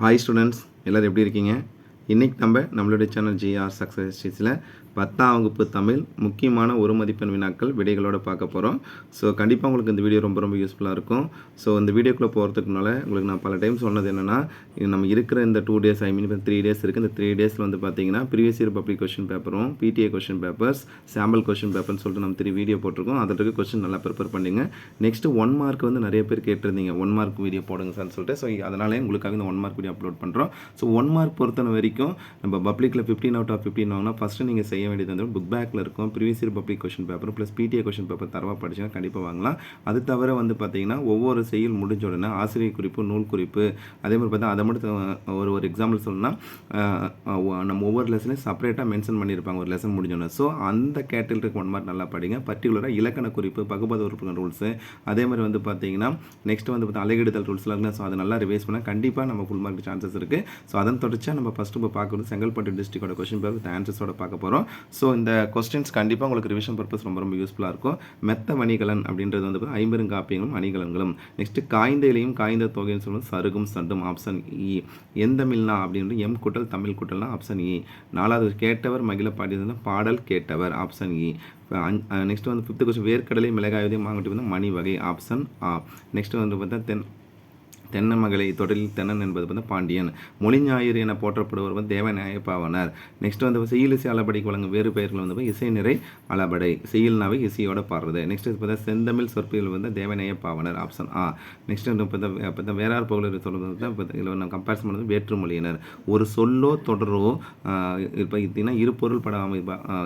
Hi students எல்லோரும் எப்படி இருக்கீங்க? இன்றைக்கி நம்ம நம்மளுடைய சேனல் ஜிஆர் சக்ஸஸ் ஸ்டீஸில் பத்தாம் வகுப்பு தமிழ் முக்கியமான ஒரு மதிப்பெண் வினாக்கள் விடைகளோடு பார்க்க போகிறோம் ஸோ கண்டிப்பாக உங்களுக்கு இந்த வீடியோ ரொம்ப ரொம்ப யூஸ்ஃபுல்லாக இருக்கும். ஸோ இந்த வீடியோக்குள்ளே போகிறதுக்குனால உங்களுக்கு நான் பல டைம் சொன்னது என்னென்னா நம்ம இருக்கிற இந்த டூ டேஸ் ஐ மீன் இப்போ த்ரீ டேஸ் இருக்குது இந்த த்ரீ டேஸில் வந்து பார்த்தீங்கன்னா ப்ரீவியஸ் இயர் பப்ளிக் கொஷின் பேப்பரும் PTA question papers sample question பேப்பர்னு சொல்லிட்டு நம்ம த்ரீ வீடியோ போட்டிருக்கோம். அதில் இருக்க கொஷின் நல்லா ப்ரிப்பேர் பண்ணிங்க. நெக்ஸ்ட்டு ஒன் மார்க் வந்து நிறைய பேர் கேட்டிருந்தீங்க. ஒன் மார்க் வீடியோ போடுங்க சார்னு சொல்லிட்டு. ஸோ அதனாலே உங்களுக்காக இந்த ஒன் மார்க் வீடியோ அப்லோட் பண்ணுறோம் ஸோ ஒன் மார்க் பொறுத்தன வரைக்கும் நம்ம பப்ளிக்கில் ஃபிஃப்டீன் அவுட் ஆஃப் ஃபிஃப்டின் வாங்கினா ஃபஸ்ட்டு நீங்கள் செய்ய வேண்டியது வந்து புக் பேக்கில் இருக்கும். Previous year public question paper plus PTA question paper தரவாக படிச்சுன்னா கண்டிப்பாக வாங்கலாம். அது தவிர வந்து பார்த்தீங்கன்னா ஒவ்வொரு செயல் முடிஞ்ச உடனே ஆசிரியர் குறிப்பு நூல் குறிப்பு அதே மாதிரி பார்த்தா அதை மட்டும் ஒரு ஒரு எக்ஸாம்பிள் சொல்லணும்னா நம்ம ஒவ்வொரு லெசனையும் செப்பரேட்டாக மென்ஷன் பண்ணியிருப்பாங்க ஒரு லெசன் முடிஞ்சோடனே ஸோ அந்த கேட்டகரிக்கு ஒன் மாதிரி நல்லா படிங்க. பர்டிகுலராக இலக்கண குறிப்பு பகுபத உறுப்புகள் ரூல்ஸு அதே மாதிரி வந்து பார்த்தீங்கன்னா நெக்ஸ்ட் வந்து பார்த்தா அலைகெடுதல் ரூல்ஸ்லாம் இருக்குல்ல ஸோ அதை நல்லா ரிவைஸ் பண்ணால் கண்டிப்பாக நம்ம ஃபுல் மார்க் சான்சஸ் இருக்குது ஸோ அதன் தொடர்ச்சியாக நம்ம ஃபஸ்ட்டு இப்போ பார்க்குறது செங்கல்பட்டு டிஸ்ட்ரிக்டோட கொஸ்டின் பேப்பர் ஆன்சர்ஸோட பார்க்க போகிறோம் ஸோ இந்த கொஸ்டின்ஸ் கண்டிப்பாக உங்களுக்கு ரிவிஷன் பர்பஸ் ரொம்ப ரொம்ப யூஸ்ஃபுல்லாக இருக்கும். மெத்த மணிகலன் அப்படின்றது வந்து பார்த்தா ஐம்பெரும் காப்பியங்களும் அணிகலன்களும் நெக்ஸ்ட்டு காய்ந்த இலையும் காய்ந்த தொகைன்னு சொல்லும் சருகும் சண்டும் ஆப்ஷன் இ e. எந்த மில்னா அப்படின்றது எம் குட்டல் தமிழ் குட்டல்னா ஆப்ஷன் இ e. நாலாவது கேட்டவர் மகிழ பாடியது பாடல் கேட்டவர் ஆப்ஷன் இ நெக்ஸ்ட் வந்து ஃபிஃப்த் கொஸ்டின் வேர்க்கடலை மிளகாய் மாங்கட்டி வந்து மணி வகை ஆப்ஷன் ஆ நெக்ஸ்ட் வந்து பார்த்தா தென் தென்னமகளை தொடரில் தென்னன் என்பது வந்து பாண்டியன். மொழி ஞாயிறு என போற்றப்படுவர் வந்து தேவநாய பாவனர் நெக்ஸ்ட் வந்து செய்யில் இசை அளபடிக்கு வழங்கும் வேறு பெயர்கள் வந்து இசை நிறை அளபடை செய்யில்னாவை இசையோட பாடுறது நெக்ஸ்ட் பார்த்தா செந்தமிழ் சொற்பிகள் வந்து தேவநேய பாவனர் ஆப்ஷன் ஆ நெக்ஸ்ட் வந்து பார்த்தா வேறார் புகழர் சொல்வது இதில் நம்ம கம்பேரிசன் பண்ணுறது வேற்று மொழியினர் ஒரு சொல்லோ தொடரோ இப்போ பார்த்தீங்கன்னா இருபொருள் பட அமை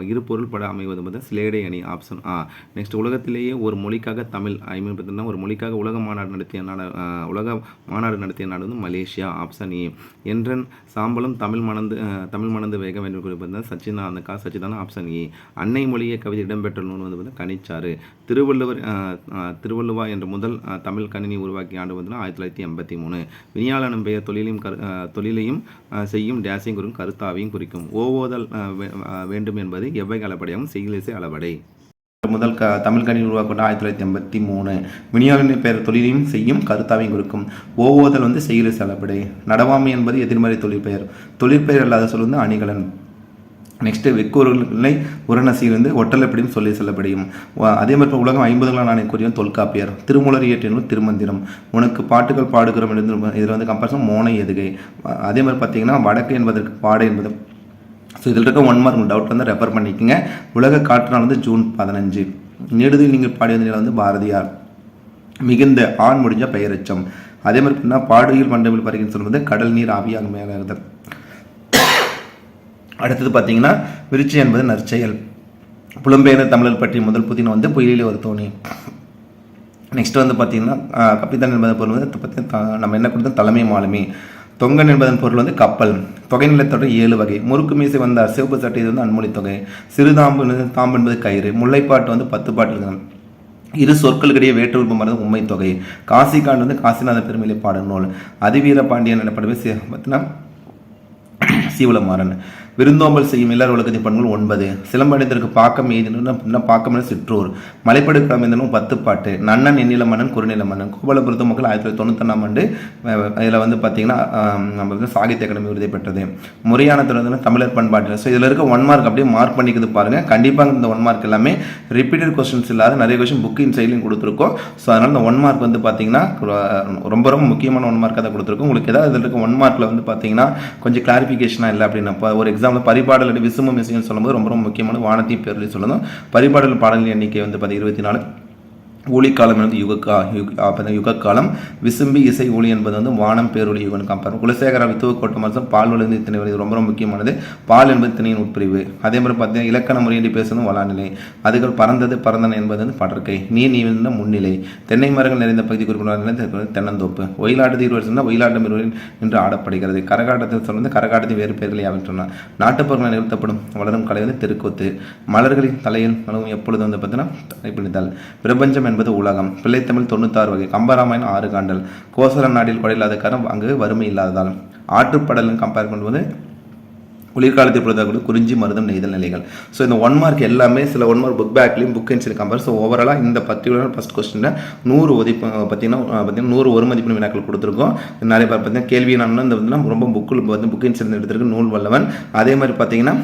இருபொருள் பட அமைவது வந்து சிலேடை அணி ஆப்ஷன் ஆ நெக்ஸ்ட் உலகத்திலேயே ஒரு மொழிக்காக தமிழ் ஐ மீன் பார்த்தீங்கன்னா ஒரு மொழிக்காக உலக மாநாடு நடத்திய நாட உலக மாநாடு நடத்திய நாடு வந்து மலேசியா ஆப்ஷன் ஏ என்றன் சாம்பலும் தமிழ் மணந்து தமிழ் மணந்து வேக வேண்டும் குறிப்பு பார்த்தீங்கன்னா கா சச்சிதான ஆப்ஷன் ஏ அன்னை மொழியை கவிதை இடம்பெற்ற நூல் வந்து பார்த்தீங்கன்னா கனிச்சாறு திருவள்ளுவர் திருவள்ளுவா என்ற முதல் தமிழ் கணினி உருவாக்கிய ஆண்டு வந்து ஆயிரத்தி தொள்ளாயிரத்தி எண்பத்தி மூணு விஞ்ஞானம் பெயர் தொழிலையும் கரு தொழிலையும் செய்யும் டேஸையும் குறிக்கும் கருத்தாவையும் குறிக்கும் ஓவோதல் வேண்டும் என்பது எவ்வை அளபடையாகும் செய்கிலிசை அளபடை முதல் க தமிழ் கணினி உருவாக்கப்பட்ட ஆயிரத்தி தொள்ளாயிரத்தி எண்பத்தி மூணு. விநியோக பெயர் தொழிலையும் செய்யும் கருத்தாவையும் குறிக்கும் ஓவோதல் வந்து செய்கிற செலப்படை. நடவாமை என்பது எதிர்மறை தொழிற்பெயர். தொழிற்பெயர் அல்லாத சொல் வந்து அணிகலன். நெக்ஸ்ட் வெக்கூறுகளை உரணசியிலிருந்து ஒட்டலப்படியும் சொல்லி செல்லப்படியும். அதே மாதிரி உலகம் ஐம்பதுகளாம் நாணயம் கூறியும் தொல்காப்பியர். திருமூலர் இயற்றினும் திருமந்திரம். உனக்கு பாட்டுகள் பாடுகிறோம் என்று இதில் வந்து கம்பேரிசன் மோனை எதுகை. அதே மாதிரி பார்த்தீங்கன்னா வடக்கு என்பதற்கு பாடை என்பது ஸோ இதில் இருக்க ஒன் மார்க் டவுட் வந்து ரெஃபர் பண்ணிக்கோங்க. உலக காற்று நாள் வந்து ஜூன் பதினஞ்சு. நெடுதில் நீங்கள் பாடிய வந்து பாரதியார். மிகுந்த ஆண் முடிஞ்ச பெயரச்சம். அதே மாதிரி பார்த்தீங்கன்னா பாடுகில் மண்டபில் பருகின்னு சொல்லுவது கடல் நீர் ஆவியாக மேலாகுதல் அடுத்தது பார்த்தீங்கன்னா விருச்சி என்பது நற்செயல். புலம்பெயர்ந்த தமிழர் பற்றி முதல் புதின வந்து புயலில் ஒரு தோணி. நெக்ஸ்ட் வந்து பார்த்தீங்கன்னா ஆஹ், கப்பித்தான் பொருள் வந்து த- நம்ம என்ன கொடுத்தோம்? தலைமை மாலுமி. தொங்கன் என்பதன் பொருள் வந்து கப்பல். தொகை நிலத்தொடர் ஏழு வகை. முறுக்கு மீசை வந்தார் சிவப்பு சட்டை இது வந்து அன்மொழி தொகை. சிறுதாம்பு தாம்பு என்பது கயிறு. முல்லைப்பாட்டு வந்து பத்து பாட்டு இருக்குது. இரு சொற்களுக்கிடையே வேற்றுமை மருந்து உண்மை தொகை. காசிகாண்டு வந்து காசிநாத பெருமையிலே பாடும் நூல். அதிவீர பாண்டியன் எனப்படுவே சி- பார்த்தீங்கன்னா சீவலமாறன். விருந்தோம்பல் செய்யும் இல்லார் உலகத்தின் பண்புகள் ஒன்பது. சிலம்படைந்தருக்கு பாக்கம் எய்தினா பாக்கம் சிற்றூர். மலைப்படு கிளம்பிந்தனும் பத்து பாட்டு. நன்னன் எண்ணில மன்னன் குறுநில மன்னன். கோபாலபுரத்து மக்கள் ஆயிரத்தி தொள்ளாயிரத்தி தொண்ணூத்தொன்னாம் ஆண்டு இதில் வந்து பார்த்தீங்கன்னா நம்ம வந்து சாகித்ய அகாடமி விருதை பெற்றது. முறையான தொடர்ந்து தமிழர் பண்பாட்டில் ஸோ இதில் இருக்க ஒன் மார்க் அப்படியே மார்க் பண்ணிக்கிறது பாருங்கள் கண்டிப்பாக இந்த ஒன் மார்க் எல்லாமே ரிப்பீட்டட் கொஸ்டின்ஸ் இல்லாத நிறைய கொஸ்டின் புக்கின் சைட்லையும் கொடுத்துருக்கோம். ஸோ அதனால் இந்த ஒன் மார்க் வந்து பார்த்தீங்கன்னா ரொம்ப ரொம்ப முக்கியமான ஒன் மார்க்காக தான் கொடுத்துருக்கோம். உங்களுக்கு ஏதாவது இதில் இருக்க ஒன் மார்க்கில் வந்து பார்த்தீங்கன்னா கொஞ்சம் கிளாரிஃபிகேஷனாக இல்லை அப்படின்னா ஒரு எக்ஸாம்பிள் பரிபாடல் விசும மிசைன்னு சொல்லும்போது ரொம்ப ரொம்ப முக்கியமான வானத்தையும் பேர்லையும் சொல்லணும். பரிபாடல் பாடலின் எண்ணிக்கை வந்து பார்த்திங்கன்னா இருபத்தி நாலு. ஊழிக்காலம் என்பது யுகக்கா யுக யுகக்காலம் விசும்பி இசை ஒளி என்பது வந்து வானம் பேரொளி யுகன் கம்பேர் குலசேகர வித்துவ கோட்ட மாதம் பால் விழுந்து இத்தனை வருது ரொம்ப ரொம்ப முக்கியமானது. பால் என்பது திணையின் உட்பிரிவு. அதே மாதிரி பார்த்தீங்கன்னா இலக்கண முறையின்றி பேசுறது வளாநிலை. அதுகள் பறந்தது பறந்தன என்பது வந்து படற்கை. நீர் நீ வந்து முன்னிலை. தென்னை மரங்கள் நிறைந்த பகுதி குறிப்பிட்ட தென்னந்தோப்பு. ஒயிலாட்டு சொன்னால் ஒயிலாட்டம் இருவரில் என்று ஆடப்படுகிறது. கரகாட்டத்தில் சொல்வது கரகாட்டத்தின் வேறு பெயர்களை யாவின் சொன்னார் நாட்டுப்புறங்கள் நிறுத்தப்படும் வளரும் கலை வந்து தெருக்கூத்து. மலர்களின் தலையில் எப்பொழுது வந்து பார்த்தீங்கன்னா பிரபஞ்சம் என்பது உலகம். பிள்ளைத்தமிழ் தொண்ணூத்தாறு வகை. கம்பராமாயணம் ஆறு காண்டல். கோசல நாட்டில் கொடையில்லாத கரம் அங்கு வறுமை இல்லாததால். ஆற்றுப்படலும் கம்பேர் பண்ணும்போது குளிர்காலத்தில் பொழுதாக குறிஞ்சி மருதம் நெய்தல் நிலைகள். ஸோ இந்த ஒன் மார்க் எல்லாமே சில ஒன் மார்க் புக் பேக்லையும் புக் அண்ட் கம்பேர் ஸோ ஓவராலாக இந்த பர்டிகுலர் ஃபஸ்ட் கொஸ்டினில் நூறு ஒதிப்பு பார்த்தீங்கன்னா பார்த்தீங்கன்னா நூறு ஒரு மதிப்பு வினாக்கள் கொடுத்துருக்கோம். நிறைய பேர் பார்த்தீங்கன்னா கேள்வி என்னன்னா இந்த வந்து ரொம்ப புக்கில் வந்து புக் அண்ட் எடுத்திருக்கு நூல் வல்லவன். அதே மாதிரி பார்த்தீங்கன்னா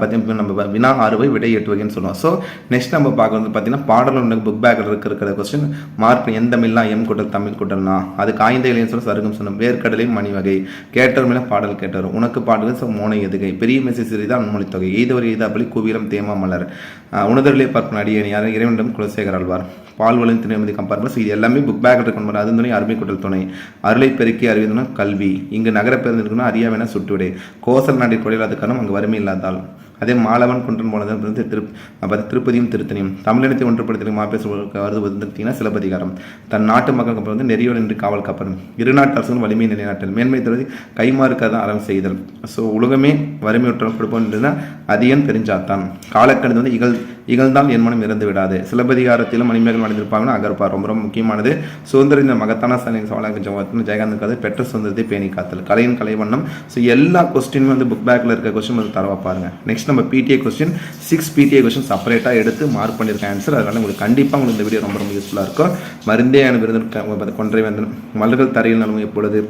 பார்த்தீங்கன்னா நம்ம வினா அறுவை விடை எட்டு வகைன்னு சொல்லுவோம். ஸோ நெக்ஸ்ட் நம்ம பார்க்குறது பார்த்தீங்கன்னா பாடல் புக் பேக்கில் இருக்கிற கொஸ்டின் மார்க் எந்த மில்லா எம் கூட்டல் தமிழ் கூட்டல்னா? அது காய்ந்த இலைன்னு சொல்லி சருகம் சொன்னோம் வேர்க்கடலையும் மணி வகை கேட்டவர் மேலே பாடல் கேட்டவர். உனக்கு பாடல் ஸோ மோனை எதுகை பெரிய மெசேஜ் சிறிதான் அன்மொழி தொகை. எய்தவர் எய்தாப்பலி குவீரம் தேமா மலர். உணர்தலே பார்க்கும் அடியணி யார்? இறைவனிடம் குலசேகர் ஆழ்வார். பால்வலின் திருமதி கம்பேர் இது எல்லாமே புக் பேக் இருக்கணும் அது துணை அருமை குட்டல் துணை. அருளை பெருக்கி அறிவிதுனா கல்வி. இங்கு நகர பேருந்து இருக்கணும் அறியாவேனா சுட்டுவிடு. கோசல் நாட்டில் கொடையில் காரணம் அங்கு வறுமை இல்லாதால். அதே மாலவன் குன்றன் போனது திரு அப்ப திருப்பதியும் திருத்தணியும். தமிழினத்தை ஒன்றுபடுத்தி மாப்பேச வருது பார்த்தீங்கன்னா சிலப்பதிகாரம். தன் நாட்டு மக்களுக்கு அப்புறம் வந்து நெறியோடு நின்று காவல் காப்பதும் இரு நாட்டு அரசுகளும் வலிமை நிலைநாட்டல். மேன்மை தருவது கைமாறுக்காதான் அறம் செய்தல். ஸோ உலகமே வறுமையுற்றம் கொடுப்போம்ன்றதுனா அதிகம் தெரிஞ்சாத்தான் காலக்கணிதம் வந்து இகழ் இகழ்ந்தால் என் மனம் இறந்து விடாது. சிலப்பதிகாரத்திலும் மணிமேகல் அடைந்திருப்பாங்கன்னு அகர்பார் ரொம்ப ரொம்ப முக்கியமானது. சுதந்திர இந்த மகத்தான சாலையின் சவாலாக ஜெகாந்தன் கதை பெற்ற சுதந்திரத்தை பேணி காத்தல். கலையின் கலைவண்ணம். ஸோ எல்லா கொஸ்டினும் வந்து புக் பேக்கில் இருக்க கொஸ்டின் வந்து தரவா பாருங்க. நெக்ஸ்ட் நம்ம PTA question six PTA question செப்பரேட்டாக எடுத்து மார்க் பண்ணியிருக்க ஆன்சர் அதனால உங்களுக்கு கண்டிப்பாக உங்களுக்கு இந்த வீடியோ ரொம்ப ரொம்ப யூஸ்ஃபுல்லாக இருக்கும். மருந்தே விருது கொன்றை வந்தன் மலர்கள் தரையில் நலம் எப்பொழுது?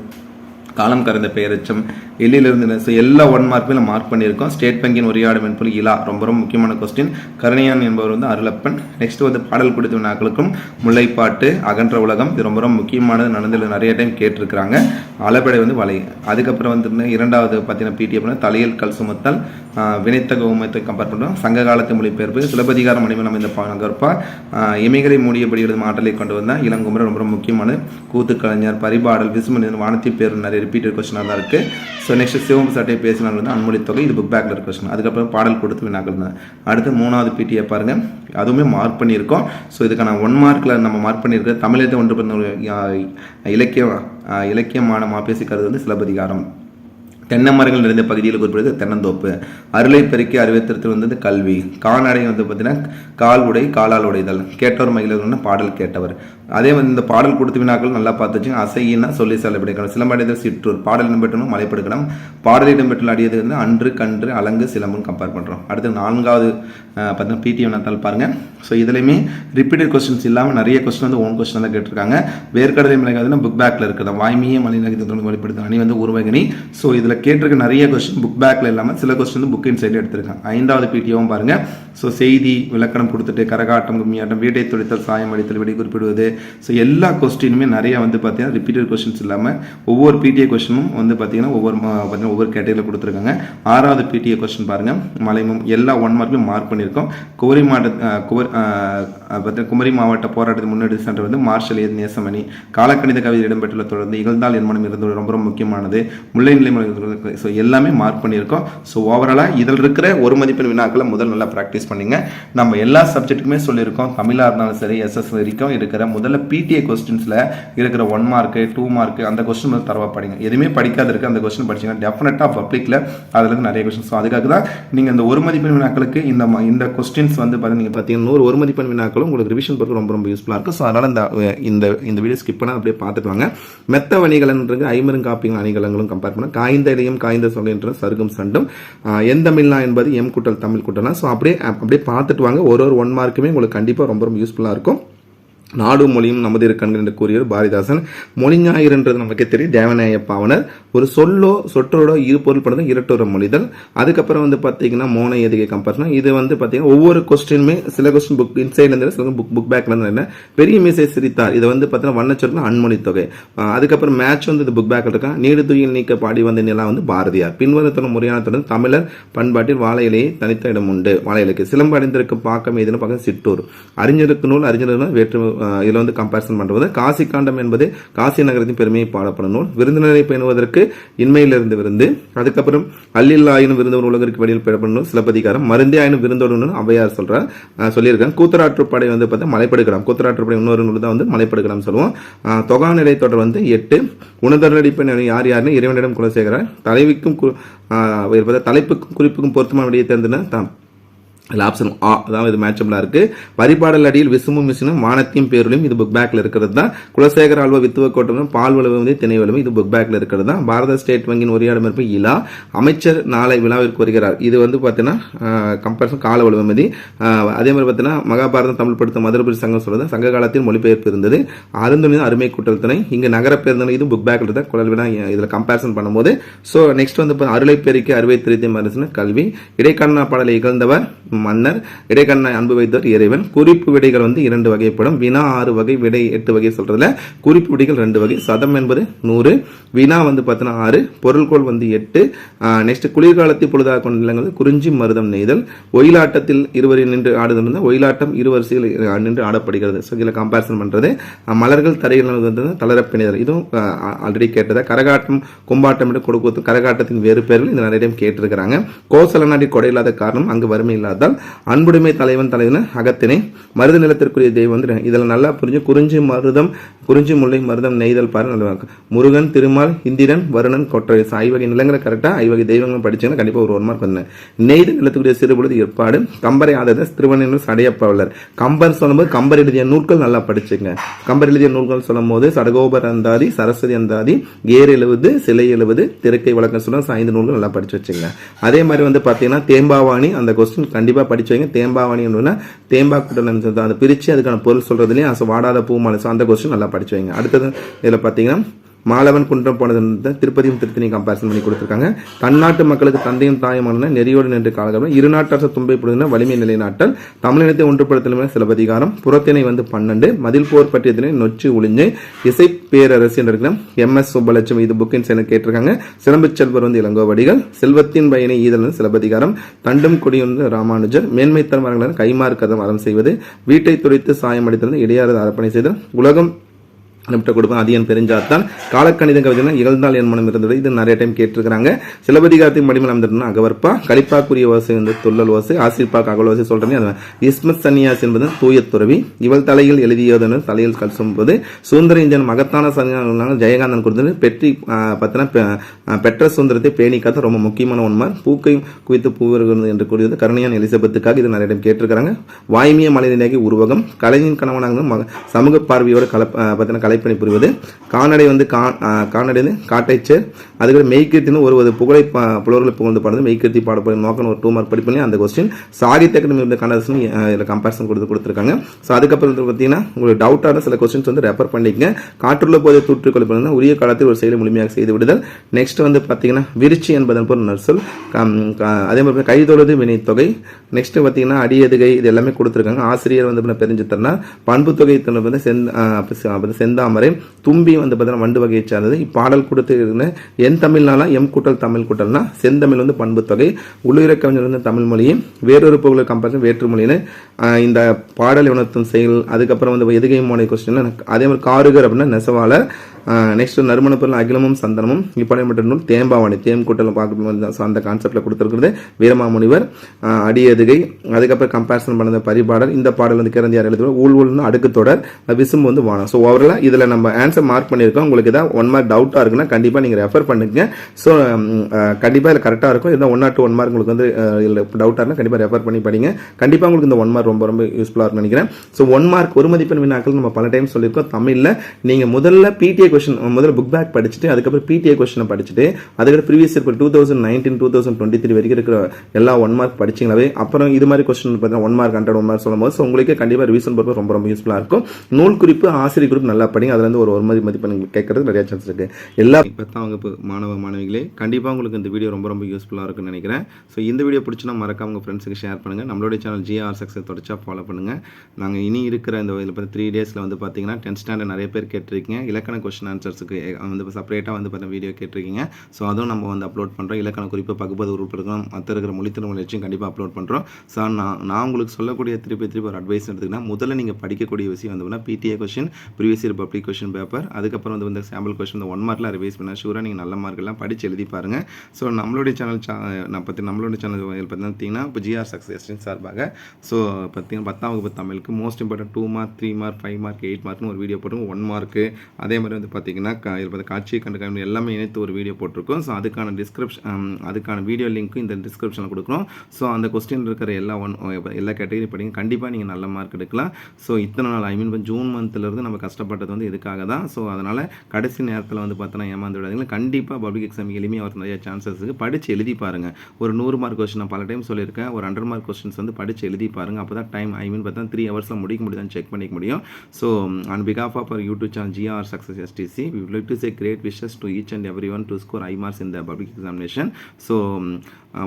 காலம் கறந்த பெயரச்சம் எல்லிலிருந்து ஸோ எல்லா ஒன் மார்க்குமே நம்ம மார்க் பண்ணியிருக்கோம். ஸ்டேட் வங்கியின் உரையாடும் என்பது இலா ரொம்ப ரொம்ப முக்கியமான கொஸ்டின் கருணையான் என்பவர் வந்து அருளப்பன். நெக்ஸ்ட் வந்து பாடல் கொடுத்த வினாக்களுக்கும் முல்லைப்பாட்டு அகன்ற உலகம் இது ரொம்ப ரொம்ப முக்கியமானது நடந்ததில் நிறைய டைம் கேட்டிருக்கிறாங்க. அளபடை வந்து வலை. அதுக்கப்புறம் வந்து இரண்டாவது பார்த்தீங்கன்னா பிடி அப்படின்னா தலையில் கல் சுமத்தல் வினைத்தக உமத்தை கம்பேர் பண்ணுறோம் சங்க காலத்து மொழிபெயர்ப்பு சிலப்பதிகார மொழிமை நம்ம இந்த நகர்ப்பா இமைகளை மூடியபடி எழுதும் ஆற்றலை கொண்டு வந்தால் இளங்குமரன் ரொம்ப ரொம்ப முக்கியமானது கூத்து கலைஞர் பரிபாடல் விசுமனிதன் வானத்தி பேர் நிறைய ரிப்பீட்டட் கொஸ்டினாக தான் இருக்குது ஸோ நெக்ஸ்ட் சிவம் சட்டை பேசினால் வந்து அன்மொழி தொகை இது புக் பேக்கில் இருக்க கொஸ்டின் அதுக்கப்புறம் பாடல் கொடுத்து வினாக்கள் தான். அடுத்து மூணாவது பிடியை பாருங்கள் அதுவுமே மார்க் பண்ணியிருக்கோம். ஸோ இதுக்கான ஒன் மார்க்கில் நம்ம மார்க் பண்ணியிருக்கோம் தமிழத்தை ஒன்று பண்ண ஒரு, இலக்கியம் இலக்கியமான மாப்பேசி கருது வந்து சிலப்பதிகாரம். தென்னை மரங்கள் நிறைந்த பகுதியில் குறிப்பிடுறது தென்னந்தோப்பு. அருளை பெருக்கி அறிவித்திருத்தல் வந்து கல்வி. கால்நடை வந்து பார்த்தீங்கன்னா கால் உடை காலால் உடைதல். கேட்டவர் மகிழர்கள்னு பாடல் கேட்டவர். அதே வந்து இந்த பாடல் கொடுத்த வினாக்கள் நல்லா பார்த்துச்சு. அசையினா சொல்லி செல்லப்பிடிக்கணும் சிலம்படைதல் சிற்றூர் பாடல் இடம்பெற்றணும் மலைப்படுக்கணும் பாடல் இடம்பெற்றுள்ள அடியது வந்து அன்று கன்று அலங்கு சிலம்புன்னு கம்பேர் பண்ணுறோம் அடுத்து நான்காவது பார்த்தீங்கன்னா பிடிஎம் வினாத்தால் பாருங்கள் ஸோ இதுலையுமே ரிப்பீட்டட் கொஸ்டின்ஸ் இல்லாமல் நிறைய கொஸ்டின் வந்து ஓன் கொஸ்டின் தான் கேட்டிருக்காங்க. வேர்க்கடலை மிளகாதுன்னா புக் பேக்கில் இருக்கிற வாய்மையே மலைநகரத்தை வெளிப்படுத்த அணி வந்து உருவகினி ஸோ இதில் கேட்டிருக்க நிறைய கொஸ்டின் புக் பேக்கில் இல்லாமல் சில கொஸ்டின் வந்து புக் இன் சைடு எடுத்திருக்காங்க. ஐந்தாவது பிடிஓவும் பாருங்கள் ஸோ செய்தி விளக்கணம் கொடுத்துட்டு கரகாட்டம் கும்மியாட்டம் வீட்டை துடித்தல் சாயம் அடித்தல் விடை குறிப்பிடுவது ஸோ எல்லா கொஸ்டினுமே நிறைய வந்து பார்த்தீங்கன்னா ரிப்பீட்டட் கொஸ்டின்ஸ் இல்லாமல் ஒவ்வொரு பிடிஏ கொஸ்டினும் வந்து பார்த்தீங்கன்னா ஒவ்வொரு பார்த்தீங்கன்னா ஒவ்வொரு கேட்டகரியில் கொடுத்துருக்காங்க. ஆறாவது பிடிஏ கொஸ்டின் பாருங்க. மலைமும் எல்லா ஒன் மார்க்லையும் மார்க் பண்ணியிருக்கோம். குமரி மாவட்ட குமரி பார்த்தீங்கன்னா குமரி மாவட்ட போராட்டத்தை முன்னெடுத்து சென்ற வந்து மார்ஷல் ஏ. நேசமணி. காலக்கணித கவிதை இடம்பெற்றுள்ள தொடர்ந்து இகழ்ந்தால் என் மனம் இருந்தது ரொம்ப ரொம்ப முக்கியமானது. முல்லை நிலை ஸோ எல்லாமே மார்க் பண்ணியிருக்கோம். ஸோ ஓவராலாக இதில் இருக்கிற ஒரு மதிப்பெண் வினாக்களை முதல் நல்லா ப்ராக்டிஸ் பண்ணிங்க. நம்ம எல்லா சப்ஜெக்ட்டுக்குமே சொல்லியிருக்கோம். தமிழாக இருந்தாலும் சரி எஸ்எஸ் வரைக்கும் இருக்கிற முதல்ல பிடிஏ கொஸ்டின்ஸில் இருக்கிற ஒன் மார்க்கு டூ மார்க்கு அந்த கொஸ்டின் வந்து தரவா படிங்க. எதுவுமே படிக்காத இருக்கு அந்த கொஸ்டின் படிச்சீங்கன்னா டெஃபினட்டாக பப்ளிக்கில் அதுலேருந்து நிறைய கொஸ்டின் ஸோ அதுக்காக தான் நீங்கள் இந்த ஒரு மதிப்பெண் வினாக்களுக்கு இந்த ம- இந்த கொஸ்டின்ஸ் வந்து பார்த்தீங்கன்னா பார்த்தீங்கன்னா நூறு ஒரு மதிப்பெண் வினாக்களும் உங்களுக்கு ரிவிஷன் பொறுத்து ரொம்ப ரொம்ப யூஸ்ஃபுல்லாக இருக்கும். ஸோ அதனால் இந்த இந்த இந்த வீடியோ ஸ்கிப் பண்ணால் அப்படியே பார்த்துட்டு வாங்க. மெத்த வணிகலன்றது ஐமரும் காப்பியும் அணிகலங்களும் கம்பேர் பண்ண காய்ந்த இடையும் காய்ந்த சொல்கின்ற சருகும் சண்டும். எந்த எந்தமிழ்னா என்பது எம் கூட்டல் தமிழ் கூட்டலாம் ஸோ அப்படியே அப்படியே பார்த்துட்டு வாங்க. ஒரு ஒரு ஒன் மார்க்குமே உங்களுக்கு கண்டிப்பாக ரொம்ப ரொம்ப யூஸ்ஃபுல்லாக இருக்கும். நாடு மொழியும் நமது இருக்கண்கள் என்று கூறியவர் பாரதிதாசன். மொழிஞாயிறுன்றது நமக்கே நமக்கு தெரியும். தேவநாய பாவனர். ஒரு சொல்லோ சொற்றோட இரு பொருள் பண்ணதும் இரட்டொரு மொழிதல். அதுக்கப்புறம் வந்து பார்த்தீங்கன்னா மோனை எதுகை கம்பேர்னா இது வந்து பார்த்தீங்கன்னா ஒவ்வொரு கொஸ்டினுமே சில கொஸ்டின் புக் இன்சைட்லேருந்து சில புக் புக் பேக்லேருந்து என்ன? பெரிய மீசை சிரித்தார். இது வந்து பார்த்தீங்கன்னா வண்ணச்சொற்கள் அன்மொழி தொகை. அதுக்கப்புறம் மேட்ச் வந்து இது புக் பேக்கில் இருக்கா நீடு துயில் நீக்க பாடி வந்த நிலா வந்து பாரதியார். பின்வரும் முறையான தொடர்ந்து தமிழர் பண்பாட்டில் வாழை இலையை தனித்த இடம் உண்டு. வாழை இலைக்கு சிலம்பு அடைந்திருக்க பாக்கம் எதுன்னு பார்க்க சிற்றூர். அறிஞருக்கு நூல் அறிஞர் வேற்று இதில் வந்து கம்பேரிசன் பண்ணுறது காசி காண்டம் என்பது காசி நகரத்தின் பெருமையை பாடப்படும் நூல். விருந்தினரை பேணுவதற்கு இன்மையிலிருந்து விருந்து. அதுக்கப்புறம் அல்லில்லாயினும் விருந்தவர் உலகிற்கு வெளியில் பெறப்படும் நூல் சிலப்பதிகாரம். மருந்தே ஆயினும் விருந்தோடு அவையார் சொல்கிறார் சொல்லியிருக்காங்க. கூத்தராற்றுப்படை வந்து பார்த்தா மலைப்படுகலாம் கூத்தராற்றுப்படை இன்னொரு நூல் தான் வந்து மலைப்படுகலாம் சொல்லுவோம். தொகாநிலை தொடர் வந்து எட்டு. உணர்தடிப்பை யார் யாருன்னு இறைவனிடம் குலசேகரார். தலைவிக்கும் கு- தலைப்புக்கும் குறிப்புக்கும் பொருத்தமான விடையை தேர்ந்தன தான். அதில் ஆப்ஷன் ஆ அதாவது இது மேட்சபிளாக இருக்குது வரிபாடல் அடியில் விசுமும் மிஷினும் வானத்தையும் பேருளையும் இது புக் பேக்கில் இருக்கிறது தான். குலசேகர ஆழ்வா வித்துவ கோட்டமும் பால் வளவு திணை வளவு இது புக் பேக்கில் இருக்கிறது தான். பாரத ஸ்டேட் வங்கியின் உரையாடும் இருப்பு இலா அமைச்சர் நாளை விழாவிற்கு வருகிறார். இது வந்து பார்த்தீங்கன்னா கம்பேரிசன் கால வலுவமதி அதே மாதிரி பார்த்தீங்கன்னா மகாபாரதம் தமிழ் படுத்த மதுரபுரி சங்கம் சொல்றது சங்க காலத்தில் மொழிபெயர்ப்பு இருந்தது. அருந்தொழி அருமை கூட்டல் இங்கே நகர பேருந்து இது புக் பேக்கில் தான் குழல் விழா இதில் கம்பேரிசன் பண்ணும்போது. ஸோ நெக்ஸ்ட் வந்து இப்போ அருளை பெருக்கி அறுவை திருத்தி மரசின கல்வி. இடைக்கண்ணா பாடலை இகழ்ந்தவர் மன்னர் இடைக்கண்ணை அன்பு வைத்தவர் இறைவன். குறிப்பு விடைகள் வந்து இரண்டு வகைப்படும். வினா ஆறு வகை விடை எட்டு வகை சொல்றதுல குறிப்பு விடைகள் ரெண்டு வகை. சதம் என்பது நூறு. வினா வந்து பார்த்தீங்கன்னா ஆறு. பொருள்கோள் வந்து எட்டு. நெக்ஸ்ட் குளிர்காலத்தை பொழுதாக கொண்ட நிலங்கள் குறிஞ்சி மருதம் நெய்தல். ஒயிலாட்டத்தில் இருவரில் நின்று ஆடுதல் வந்து ஒயிலாட்டம் இரு வரிசையில் நின்று ஆடப்படுகிறது. ஸோ இதில் கம்பேரிசன் பண்ணுறது மலர்கள் தரையில் வந்து இதுவும் ஆல்ரெடி கேட்டதை? கரகாட்டம் கும்பாட்டம் என்று கொடுக்கும் கரகாட்டத்தின் வேறு பேர்கள் இது நிறைய டைம் கேட்டிருக்கிறாங்க. கோசல நாடி கொடை இல்லாத காரணம் அங்கு வறுமை பார்த்தால் அன்புடைமை தலைவன் தலைவன் அகத்தினை மருத நிலத்திற்குரிய தெய்வம் வந்து இதில் நல்லா புரிஞ்சு குறிஞ்சி மருதம் குறிஞ்சி முல்லை மருதம் நெய்தல் பாரு நல்லா முருகன் திருமால் இந்திரன் வருணன் கொற்றை ஐவகை நிலங்களை கரெக்டாக ஐவகை தெய்வங்கள் படிச்சீங்கன்னா கண்டிப்பாக ஒரு ஒரு மார்க் வந்தேன் நெய்தல் நிலத்துக்குரிய சிறுபொழுது ஏற்பாடு கம்பரை ஆதரவு திருவண்ணூர் சடையப்பவலர். கம்பர் சொல்லும்போது கம்பர் எழுதிய நூல்கள் நல்லா படிச்சுங்க. கம்பர் எழுதிய நூல்கள் சொல்லும் போது சடகோபர் அந்தாதி சரஸ்வதி அந்தாதி ஏர் எழுவது சிலை எழுவது திருக்கை வழக்கம் சொல்லுவாங்க ஐந்து நூல்கள் நல்லா படிச்சு வச்சுங்க. அதே மாதிரி வந்து பார்த்தீங்கன்னா தேம்பாவாணி அந்த கொஸ்டின் கண்டிப்பாக படிச்சு வைங்க. தேம்பாவாணி தேம்பா கூட்டம் அதை பிரித்து அதுக்கான பொருள் சொல்றதுலேயும் ஆசை வாடாத பூ மாலை. அந்த கொஸ்டின் நல்லா படிச்சு வைங்க. அடுத்தது இதில் பார்த்தீங்கன்னா மாலவன் குன்றம் போனது திருப்பதியும் திருத்தணியும் கம்பேரிசன் பண்ணி கொடுத்துருக்காங்க. தன்னாட்டு மக்களுக்கு தந்தையும் தாயுமான நெறியோடு நின்று காலகட்டம் இரு நாட்டரசு தும்பை பொழுதுன வலிமை நிலைநாட்டல் தமிழினத்தை ஒன்றுபடுத்தலுமே சிலப்பதிகாரம் புறத்தினை வந்து பன்னெண்டு மதில் போர் பற்றியதினை நொச்சு ஒளிஞ்சு இசை பேரரசு என்று எம் எஸ் சுப்பலட்சுமி இது புக்கின் சேர்ந்து கேட்டிருக்காங்க. சிலம்பு செல்வர் வந்து இளங்கோவடிகள் செல்வத்தின் பயனை ஈதல் சிலப்பதிகாரம் தண்டும் கொடி வந்து ராமானுஜர் மேன்மைத்தன் மரங்கள் கைமாறு கதம் அறம் செய்வது வீட்டை துடைத்து சாயம் அடித்தது இடையாறு அரப்பணை செய்தல் உலகம் அனுப்பிட்ட கொடுப்பேன் அதியன் பெருஞ்சாத்தான் காலக்கணித கவிதை இகழ்ந்தால் என் மனம் இருந்தது இது நிறைய டைம் கேட்டிருக்கிறாங்க. சிலபதிகாரத்தின் மடிமல் அமைந்திருந்தா அகவற்பா கலிப்பாக்குரிய ஓசை வந்து தொல்லல் ஓசை ஆசிர்பாக் அகல் ஓசை சொல்கிறேன் அது இஸ்மத் சன்னியாஸ் என்பது தூய துறவி. இவள் தலையில் எழுதியது தலையில் கல்சும்போது. சுந்தர இந்தியன் மகத்தான சன்னியாசம் ஜெயகாந்தன் கொடுத்தது பெற்றி பார்த்தீங்கன்னா பெற்ற சுந்தரத்தை பேணி காத்த ரொம்ப முக்கியமான உண்மை பூக்கை குவித்து பூவர்கள் என்று கூறியது கருணையான் எலிசபெத்துக்காக இது நிறைய டைம் கேட்டிருக்கிறாங்க. வாய்மிய மலைநிலையாகி உருவகம். கலைஞன் கணவனாக சமூக பார்வையோட கல பார்த்தீங்கன்னா கலைப்பணி புரிவது. கால்நடை வந்து கால்நடை வந்து காட்டைச்சேர் அதுக்கப்புறம் மெய்கீர்த்தின்னு ஒரு புகழை புலவர்களை புகழ்ந்து பாடுறது. மெய்கீர்த்தி பாடப்படும் நோக்கம் ஒரு டூ மார்க் படிப்பண்ணி அந்த கொஸ்டின் சாகித்ய அகாடமி கண்டர்சன் இதில் கம்பேரிசன் கொடுத்து கொடுத்துருக்காங்க. ஸோ அதுக்கப்புறம் வந்து பார்த்தீங்கன்னா உங்களுக்கு டவுட்டான சில கொஸ்டின்ஸ் வந்து ரெஃபர் பண்ணிக்கங்க. காற்றுள்ள போது தூற்று உரிய காலத்தில் ஒரு செயலை முழுமையாக செய்து விடுதல். நெக்ஸ்ட் வந்து பார்த்தீங்கன்னா விருச்சி என்பதன் பொருள் நர்சல் அதே மாதிரி கைதொழுது வினைத்தொகை நெக்ஸ்ட் பார்த்தீங்கன்னா அடியதுகை இது எல்லாமே கொடுத்துருக்காங்க. ஆசிரியர் வந்து பெருஞ்சு தரனா பண்பு தொகை வந்து செந்த செந்தாமரை தும்பி வந்து பார்த்தீங்கன்னா வண்டு வகையை சார்ந்தது. இப்பாடல் கொடுத்து என் தமிழ்னால எம் கூட்டல் தமிழ் கூட்டல்னா செந்தமிழ் வந்து பண்பு தொகை உள்ளுயிர கவிஞர் வந்து தமிழ் மொழியும் வேறொரு புகழ் கம்பேரிசன் வேற்று மொழின்னு இந்த பாடல் உணர்த்தும் செயல் அதுக்கப்புறம் வந்து எதுகை மோனை கொஸ்டின் அதே மாதிரி காருகர் அப்படின்னா நெசவாளர் நெக்ஸ்ட் நறுமண பொருள் அகிலமும் சந்தனமும் இப்படைப்பட்ட நூல் தேம்பாவணி தேம் கூட்டல் அந்த கான்செப்டில் கொடுத்துருக்குறது. வீரமாமுனிவர் அடியதுகை அதுக்கப்புறம் கம்பேரிசன் பண்ண பரிபாடல் இந்த பாடல் வந்து கிரந்தியார் எழுதுவோம் ஊழ் ஊழ்னு அடுக்கு தொடர் விசும்பு வந்து வானம். ஸோ ஓவரில் இதில் நம்ம ஆன்சர் மார்க் பண்ணியிருக்கோம். உங்களுக்கு ஏதாவது ஒன் மார்க் டவுட்டாக இருக்குன்னா கண்டிப்பாக நீங்கள் ரெஃபர் பண்ணுங்க ஸோ கண்டிப்பாக இதில் கரெக்டாக இருக்கும். இதான் one or two one mark உங்களுக்கு வந்து இல்லை டவுட்டாக இருந்தால் கண்டிப்பாக ரெஃபர் பண்ணி படிங்க. கண்டிப்பாக உங்களுக்கு இந்த ஒன் மார்க் ரொம்ப ரொம்ப யூஸ்ஃபுல்லாக இருக்கும்னு நினைக்கிறேன். ஸோ ஒன் மார்க் ஒரு மதிப்பெண் வினாக்கள் நம்ம பல டைம் சொல்லியிருக்கோம். தமிழில் நீங்கள் முதல்ல பிடிஏ கொஸ்டின் முதல்ல புக் பேக் படிச்சுட்டு அதுக்கப்புறம் பிடிஏ கொஸ்டினை படிச்சுட்டு அதுக்கப்புறம் previous year two thousand nineteen two thousand twenty three வரைக்கும் இருக்கிற எல்லா ஒன் மார்க் படிச்சிங்களாவே அப்புறம் இது மாதிரி கொஸ்டின் பார்த்தீங்கன்னா one mark hundred one mark சொல்லும் போது உங்களுக்கு கண்டிப்பாக ரிவிஷன் பர்பஸ் ரொம்ப ரொம்ப யூஸ்ஃபுல்லாக இருக்கும். நூல் குறிப்பு ஆசிரியர் குறிப்பு நல்லா படிங்க. அதுலேருந்து ஒரு ஒரு மாதிரி மதிப்பெண் கேட்கறது நிறைய சான்ஸ் இருக்குது எல்லா பத்தாம் வகுப்பு மாணவ மாணவிகளே. கண்டிப்பாக உங்களுக்கு இந்த வீடியோ ரொம்ப ரொம்ப யூஸ்ஃபுல்லாக இருக்கும்னு நினைக்கிறேன். ஸோ இந்த வீடியோ பிடிச்சினா மறக்காம உங்கள் ஃப்ரெண்ட்ஸுக்கு ஷேர் பண்ணுங்கள் நம்மளுடைய சேனல் ஜிஆர் சக்ஸஸ் தொடச்சா ஃபாலோ பண்ணுங்கள் நாங்கள் இனி இருக்கிற இந்த இதில் பார்த்து த்ரீ டேஸில் வந்து பார்த்தீங்கன்னா டென்த் ஸ்டாண்டர்ட் நிறைய பேர் கேட்டிருக்கீங்க. இலக்கண கொஸ்டின் ஆன்சர்ஸுக்கு வந்து செப்பரேட்டாக வந்து பார்த்தீங்கன்னா வீடியோ கேட்டிருக்கீங்க. ஸோ அதுவும் நம்ம வந்து அப்லோட் பண்ணுறோம் இலக்கண குறிப்பு பகுப்பது உறுப்பினர்களும் மற்ற இருக்கிற மொழித்திறன் வளர்ச்சியும் கண்டிப்பாக அப்லோட் பண்ணுறோம் ஸோ நான் நான் உங்களுக்கு சொல்லக்கூடிய திருப்பி திருப்பி ஒரு அட்வைஸ் எடுத்துக்கினா முதல்ல நீங்கள் படிக்கக்கூடிய விஷயம் வந்து PTA question previous year public question paper அதுக்கப்புறம் வந்து வந்து சாம்பிள் கொஸ்டின் இந்த ஒன் மார்க்கில் ரிவைஸ் பண்ணால் ஷூராக நீங்கள் நல்ல மார்க்கெல்லாம் படித்து எழுதி பாருங்கள் ஸோ நம்மளுடைய சேனல் நான் பற்றி நம்மளுடைய சேனல் பார்த்தீங்கன்னா இப்போ ஜிஆர் சக்ஸஸ் சார்பாக ஸோ பார்த்தீங்கன்னா பத்தாம் வகுப்பு தமிழுக்கு most important two mark three mark five mark eight மார்க்னு ஒரு வீடியோ போட்டு ஒன் மார்க்கு அதே மாதிரி வந்து பார்த்தீங்கன்னா இதில் பார்த்து காட்சியை கண்டு எல்லாமே இணைத்து ஒரு வீடியோ போட்டிருக்கோம். ஸோ அதுக்கான டிஸ்கிரிப்ஷன் அதுக்கான வீடியோ லிங்க்கும் இந்த டிஸ்கிரிப்ஷனில் கொடுக்குறோம். ஸோ அந்த கொஸ்டின் இருக்கிற எல்லா ஒன் எல்லா கேட்டகரி படிங்க கண்டிப்பாக நீங்கள் நல்ல மார்க் எடுக்கலாம். ஸோ இத்தனை நாள் ஐ மீன் இப்போ ஜூன் மந்த்லேருந்து நம்ம கஷ்டப்பட்டது வந்து இதுக்காக தான். ஸோ அதனால் கடைசி நேரத்தில் வந்து பார்த்தோன்னா ஏமாந்து விடாதீங்க. கண்டிப்பாக பப்ளிக் எக்ஸாம் எளிமையாக வர நிறைய சான்சஸ் இருக்குது படித்து எழுதி பாருங்கள் ஒரு நூறு மார்க் கொஸ்டின் நான் பல டைம் சொல்லியிருக்கேன். ஒரு ஹண்ட்ரட் மார்க் கொஸ்டின்ஸ் வந்து படித்து எழுதி பாருங்கள் அப்போ தான் டைம் ஐ மீன் பார்த்தா த்ரீ ஹவர்ஸில் முடிக்க முடியுதான்னு செக் பண்ணிக்க முடியும். So and because of of our YouTube channel GR success STC we like to say great wishes to each and every one to score high marks in public examination so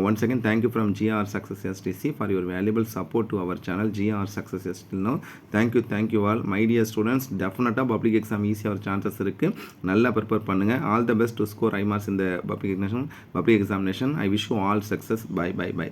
once again thank you from success Success STC for your valuable support our our channel GR Success STC now thank you thank you all. My dear students டெஃபினட்டாக public exam ஈஸியாக ஒரு chances இருக்குது நல்லா prepare பண்ணுங்கள் all the best to score high marks இந்த public examination public examination I wish you all success bye bye bye